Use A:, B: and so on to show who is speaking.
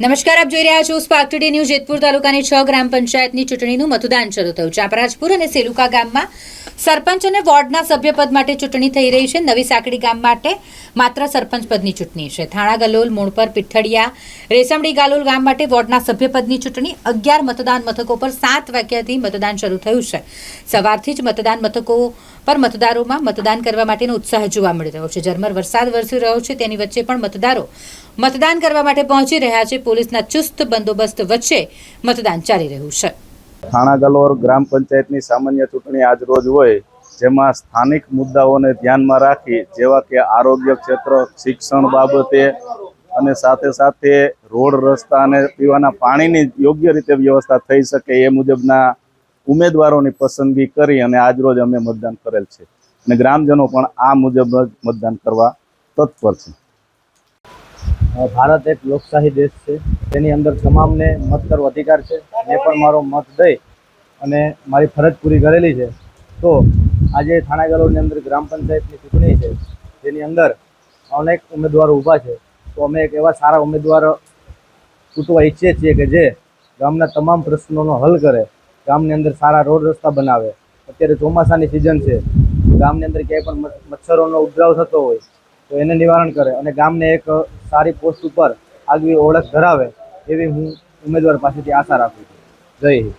A: નમસ્કાર, આપ જોઈ રહ્યા છો સ્પાર્ક ટુડે ન્યૂઝ જેતપુર તાલુકાની છ ગ્રામ પંચાયતની ચૂંટણીનું મતદાન શરૂ થયું. છે આપરાજપુર અને સેલુકા ગામમાં સરપંચ અને વોર્ડના સભ્યપદ માટે ચૂંટણી થઈ રહી છે. નવી સાંકડી ગામ માટે માત્ર સરપંચ પદની ચૂંટણી છે. થાણા, ગલોલ મોણપર પીઠડિયા, રેસમડી, ગાલોલ ગામ માટે વોર્ડના સભ્યપદની ચૂંટણી અગિયાર મતદાન મથકો પર સાત વાગ્યાથી મતદાન શરૂ થયું છે. સવારથી જ મતદાન મથકો પર મતદારોમાં મતદાન કરવા માટેનો ઉત્સાહ જોવા મળી રહ્યો છે. ઝરમર વરસાદ વરસી રહ્યો છે, તેની વચ્ચે પણ મતદારો મતદાન કરવા માટે પહોંચી રહ્યા છે. પોલીસના ચુસ્ત બંદોબસ્ત વચ્ચે મતદાન ચાલી રહ્યું છે.
B: થાણા ગલોર ગ્રામ પંચાયતની સામાન્ય ચૂંટણી આજ રોજ હોય, જેમાં સ્થાનિક મુદ્દાઓને ધ્યાનમાં રાખી, જેવા કે આરોગ્ય ક્ષેત્ર, શિક્ષણ બાબતે અને સાથે સાથે રોડ રસ્તા અને પીવાના પાણીની યોગ્ય રીતે વ્યવસ્થા થઈ શકે એ મુજબના ઉમેદવારોની પસંદગી કરી અને આજ રોજ અમે મતદાન કરેલ છે. અને ગ્રામજનો પણ આ મુજબ જ મતદાન કરવા તત્પર છે.
C: ભારત એક લોકશાહી દેશ છે. તેની અંદર તમામને મત કરવો અધિકાર છે. મેં પણ મારો મત દઈ અને મારી ફરજ પૂરી કરેલી છે, તો આજે થાણા ગરોડની અંદર ગ્રામ પંચાયતની ચૂંટણી છે. તેની અંદર અનેક ઉમેદવારો ઊભા છે. તો અમે એક એવા સારા ઉમેદવાર ચૂંટવા ઈચ્છીએ છીએ કે જે ગામના તમામ પ્રશ્નોનો હલ કરે ગામની અંદર સારા રોડ રસ્તા બનાવે. અત્યારે ચોમાસાની સિઝન છે. ગામની અંદર ક્યાંય પણ મચ્છરોનો ઉપદ્રવ થતો હોય, તો એને નિવારણ કરે અને ગામને એક સારી પોસ્ટ ઉપર આગવી ઓળખ ધરાવે, એવી હું ઉમેદવાર પાસેથી આશા રાખું છું. જય હિન્દ.